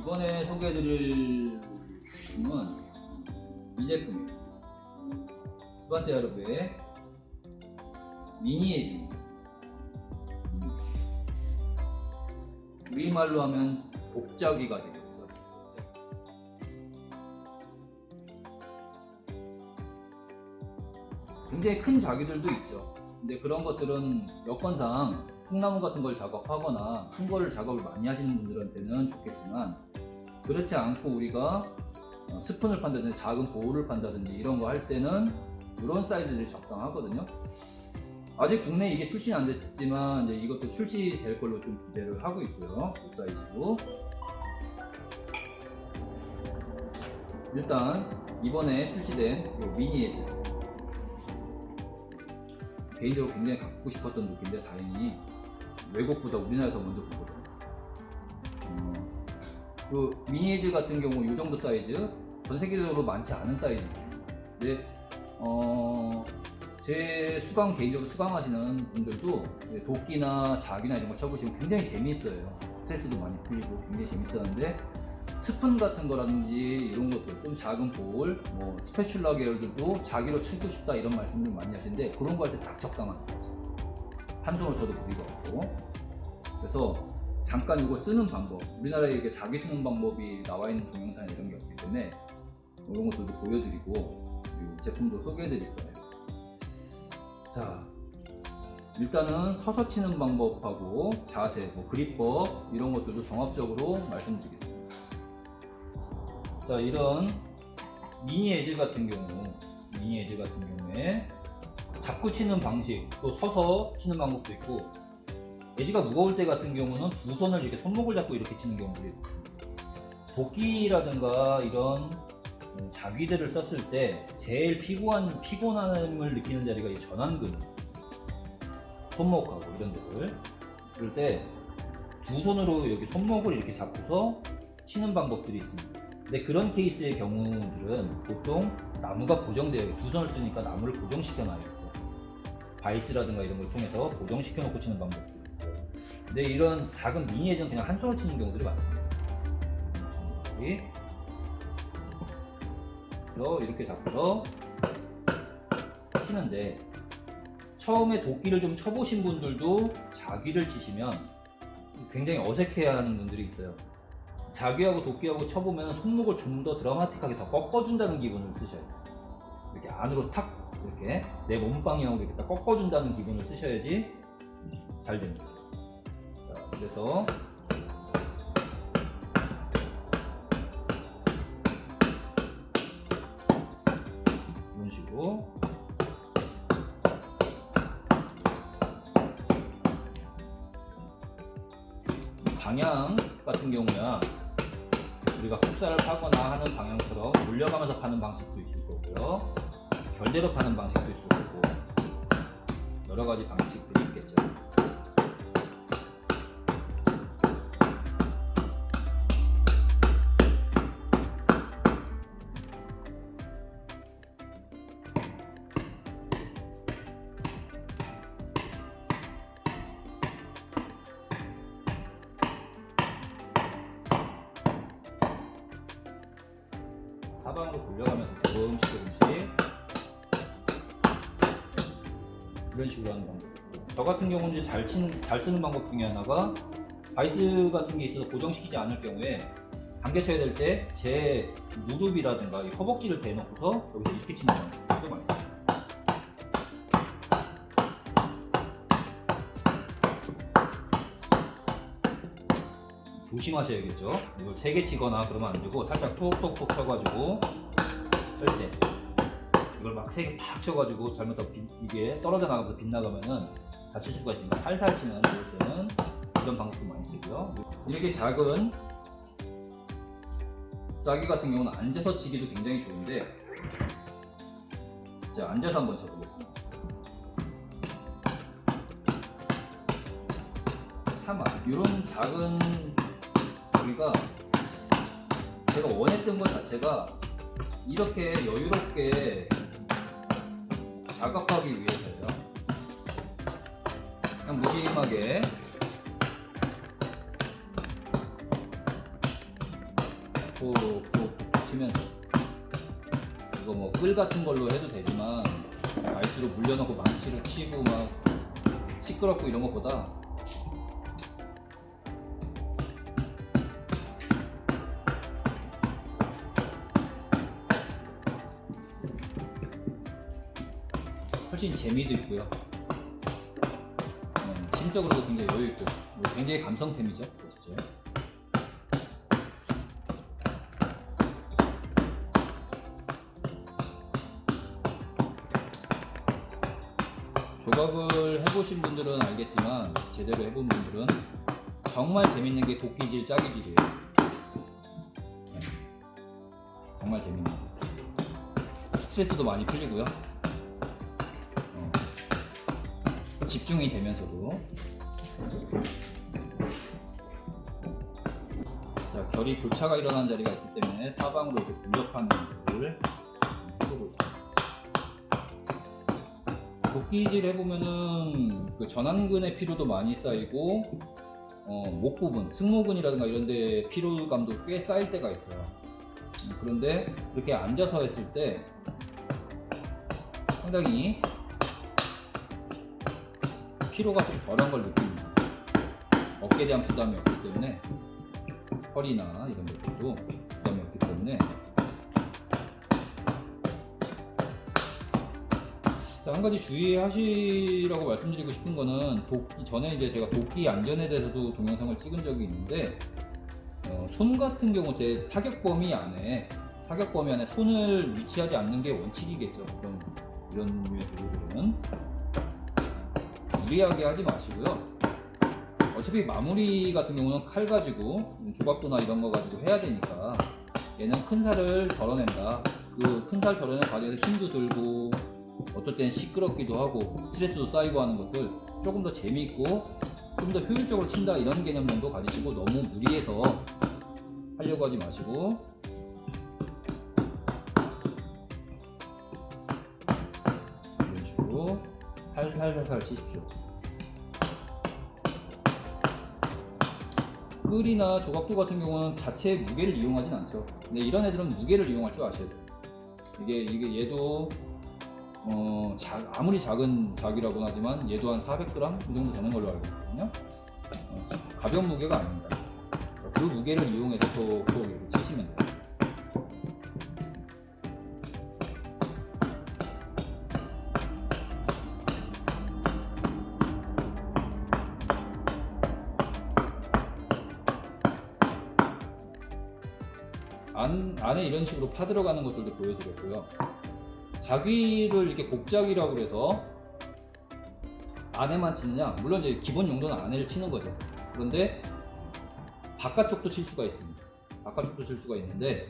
이번에 소개해드릴 제품은 이 제품이에요. 스바테 아르베의 미니에즈입니다. 우리말로 하면 복자기가 되겠죠. 굉장히 큰 자기들도 있죠. 근데 그런 것들은 여건상 통나무 같은 걸 작업하거나 큰 거를 작업을 많이 하시는 분들한테는 좋겠지만 그렇지 않고 우리가 어, 스푼을 판다든지 작은 보울을 판다든지 이런 거 할 때는 이런 사이즈들이 적당하거든요. 아직 국내에 이게 출시는 안 됐지만 이제 이것도 출시될 걸로 좀 기대를 하고 있고요. 이 사이즈도. 일단 이번에 출시된 이 미니 에즈 개인적으로 굉장히 갖고 싶었던 녹인데 다행히 외국보다 우리나라에서 먼저 보거든요. 음, 그 미니에즈 같은 경우 이 정도 사이즈 전 세계적으로 많지 않은 사이즈입니다. 근데 어, 제 수강 개인적으로 수강하시는 분들도 도끼나 작이나 이런 거 쳐보시면 굉장히 재미있어요. 스트레스도 많이 풀리고 굉장히 재밌었는데 스푼 같은 거라든지 이런 것들 좀 작은 볼, 뭐 스패츌라 계열들도 자기로 치고 싶다 이런 말씀들 많이 하시는데 그런 거 할 때 딱 적당한 사이즈. 한 손으로 쳐도 무리가 없고 그래서 잠깐 이거 쓰는 방법 우리나라에 이렇게 자기 쓰는 방법이 나와 있는 동영상 이런 게 없기 때문에 이런 것들도 보여드리고 이 제품도 소개해드릴 거예요. 자 일단은 서서 치는 방법하고 자세, 뭐 그립법 이런 것들도 종합적으로 말씀드리겠습니다. 자 이런 미니 에즈 같은 경우 미니 에즈 같은 경우에 잡고 치는 방식 또 서서 치는 방법도 있고 에지가 무거울 때 같은 경우는 두 손을 이렇게 손목을 잡고 이렇게 치는 경우들이 있습니다. 도끼라든가 이런 음, 자귀들을 썼을 때 제일 피곤한 피곤함을 느끼는 자리가 이 전완근 손목하고 이런 데를 그럴 때 두 손으로 여기 손목을 이렇게 잡고서 치는 방법들이 있습니다. 근데 그런 케이스의 경우들은 보통 나무가 고정되어 두 손을 쓰니까 나무를 고정시켜 놔야겠죠. 바이스라든가 이런 걸 통해서 고정시켜 놓고 치는 있고. 근데 이런 작은 미니 예전 그냥 한 손으로 치는 경우들이 많습니다. 이렇게 잡고서 치는데 처음에 도끼를 좀 쳐보신 분들도 자귀를 치시면 굉장히 어색해하는 분들이 있어요. 자귀하고 도끼하고 쳐보면 손목을 좀 더 드라마틱하게 더 꺾어준다는 기분을 쓰셔야 돼요. 이렇게 안으로 탁 이렇게 내 몸 방향으로 이렇게 딱 꺾어준다는 기분을 쓰셔야지 잘 됩니다. 자, 그래서 이런 식으로 방향 같은 경우야 우리가 흡사를 파거나 하는 방향처럼 올려가면서 파는 방식도 있을 거고요. 결대로 파는 방식도 있을 거고 여러 가지 방식들이 있겠죠. 이런 식으로 하는 방법이고 저 같은 경우는 이제 잘, 치는, 잘 쓰는 방법 중에 하나가 바이스 같은 게 있어서 고정시키지 않을 경우에 당겨 쳐야 될 때 제 무릎이라든가 이 허벅지를 대놓고서 여기서 이렇게 치는 방법도 많이 써요. 조심하셔야겠죠. 이걸 세개 치거나 그러면 안 되고 살짝 톡톡톡 쳐가지고 뺄때 이걸 막세개팍 쳐가지고 잘못하면 빗- 이게 떨어져 나가면서 빗나가면은 다칠 수가 있으니까 살살 치는 이럴 때는 이런 방법도 많이 쓰고요. 이렇게 작은 짜기 같은 경우는 앉아서 치기도 굉장히 좋은데 자 앉아서 한번 쳐보겠습니다. 참아 이런 작은 여기가 제가 원했던 것 자체가 이렇게 여유롭게 작업하기 위해서예요. 그냥 무심하게 푹푹 치면서 이거 뭐 끌 같은 걸로 해도 되지만 갈수록 물려놓고 망치로 치고 막 시끄럽고 이런 것보다 훨씬 재미도 있고요. 음, 심적으로도 굉장히 여유 있고 굉장히 감성템이죠, 진짜. 조각을 해보신 분들은 알겠지만 제대로 해본 분들은 정말 재밌는 게 도끼질 짜기질이에요. 네. 정말 재밌는 거. 스트레스도 많이 풀리고요. 집중이 되면서도 자, 결이 교차가 일어난 자리가 있기 때문에 사방으로 이렇게 공격하는 것을 해보고 있습니다. 도끼질 해보면은 그 전완근의 피로도 많이 쌓이고 어, 목 부분, 승모근이라든가 이런 데 피로감도 꽤 쌓일 때가 있어요. 음, 그런데 이렇게 앉아서 했을 때 상당히 피로가 좀 덜한 걸 느낍니다. 어깨에 대한 부담이 없기 때문에 허리나 이런 것들도 부담이 없기 때문에 자, 한 가지 주의하시라고 말씀드리고 싶은 거는 도끼 전에 이제 제가 도끼 안전에 대해서도 동영상을 찍은 적이 있는데 어, 손 같은 경우 제 타격 범위 안에 타격 범위 안에 손을 위치하지 않는 게 원칙이겠죠. 그런 이런 류의 도구들은 무리하게 하지 마시고요. 어차피 마무리 같은 경우는 칼 가지고 조각도나 이런 거 가지고 해야 되니까 얘는 큰 살을 덜어낸다. 그 큰 살 덜어내는 과정에서 힘도 들고 어떨 땐 시끄럽기도 하고 스트레스도 쌓이고 하는 것들 조금 더 재미있고 좀 더 효율적으로 친다 이런 개념 정도 가지시고 너무 무리해서 하려고 하지 마시고 살살살살 치십시오. 끌이나 조각도 같은 경우는 자체의 무게를 이용하진 않죠. 근데 이런 애들은 무게를 이용할 줄 아셔야 돼요. 이게 이게 얘도 어, 자- 아무리 작은 작이라고는 하지만 얘도 한 400g 이 정도 되는 걸로 알고 있거든요. 어, 가벼운 무게가 아닙니다. 그 무게를 이용해서 또, 또 치시면 돼요. 안, 안에 이런 식으로 파 들어가는 것들도 보여드렸고요. 자귀를 이렇게 곡자기라고 그래서 안에만 치느냐? 물론 이제 기본 용도는 안에를 치는 거죠. 그런데 바깥쪽도 칠 수가 있습니다. 바깥쪽도 칠 수가 있는데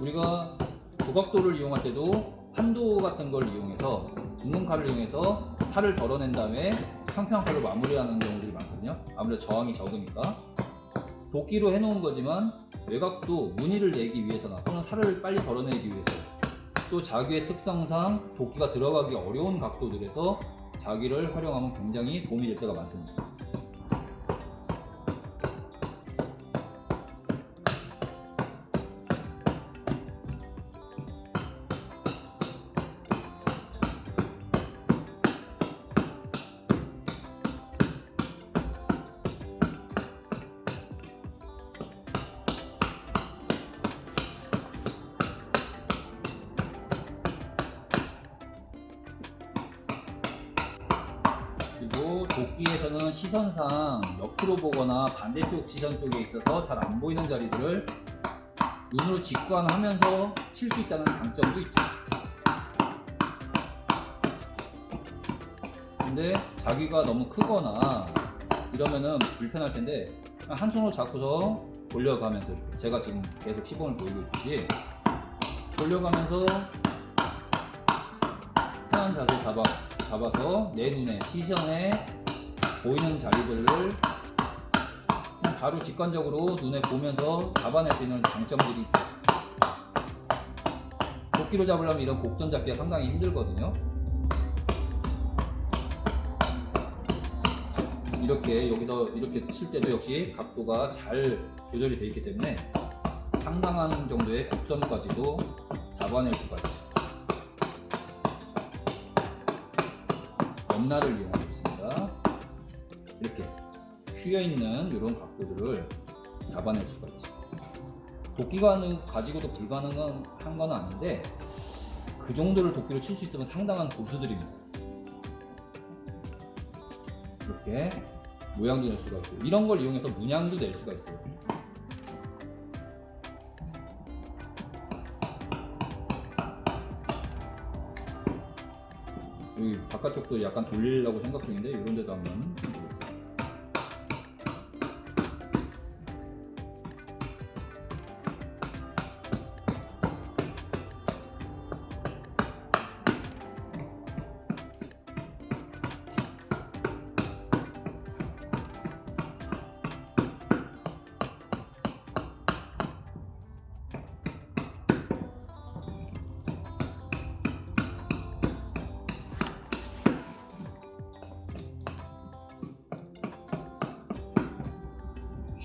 우리가 조각도를 이용할 때도 판도 같은 걸 이용해서 둥근 칼을 이용해서 살을 덜어낸 다음에 평평한 칼로 마무리하는 경우들이 많거든요. 아무래도 저항이 적으니까. 도끼로 해놓은 거지만 외곽도 무늬를 내기 위해서나 또는 살을 빨리 덜어내기 위해서 또 자기의 특성상 도끼가 들어가기 어려운 각도들에서 자기를 활용하면 굉장히 도움이 될 때가 많습니다. 도끼에서는 시선상 옆으로 보거나 반대쪽 시선 쪽에 있어서 잘 안 보이는 자리들을 눈으로 직관하면서 칠 수 있다는 장점도 있죠. 근데 자기가 너무 크거나 이러면은 불편할 텐데 한 손으로 잡고서 돌려가면서 제가 지금 계속 시범을 보이고 있듯이 돌려가면서 편한 자세 잡아, 잡아서 내 눈에 시선에 보이는 자리들을 바로 직관적으로 눈에 보면서 잡아낼 수 있는 장점들이 있다. 도끼로 잡으려면 이런 곡선 잡기가 상당히 힘들거든요. 이렇게 여기서 이렇게 칠 때도 역시 각도가 잘 조절이 되어 있기 때문에 상당한 정도의 곡선까지도 잡아낼 수가 있죠. 이용하고 있습니다. 이렇게 휘어 있는 이런 각도들을 잡아낼 수가 있죠. 도끼가 가지고도 불가능한 건 아닌데 그 정도를 도끼로 칠 수 있으면 상당한 고수들입니다. 이렇게 모양도 낼 수가 있고 이런 걸 이용해서 문양도 낼 수가 있어요. 여기 바깥쪽도 약간 돌리려고 생각 중인데 이런 데도 한번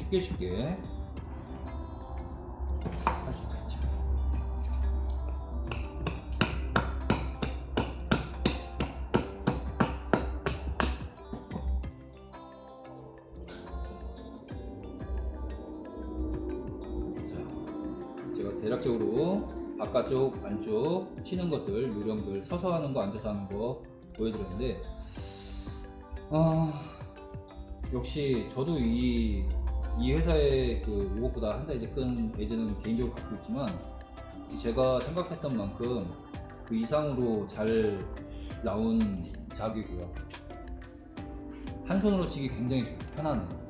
쉽게 쉽게 할 수가 있죠. 자, 제가 대략적으로 바깥쪽, 안쪽 치는 것들, 요령들, 서서 하는 거, 앉아서 하는 거 보여드렸는데, 아, 역시 저도 이, 이 회사의 그 이것보다 한 사이즈 큰 에이즈는 개인적으로 갖고 있지만 제가 생각했던 만큼 그 이상으로 잘 나온 작이고요. 한 손으로 치기 굉장히 편하네요.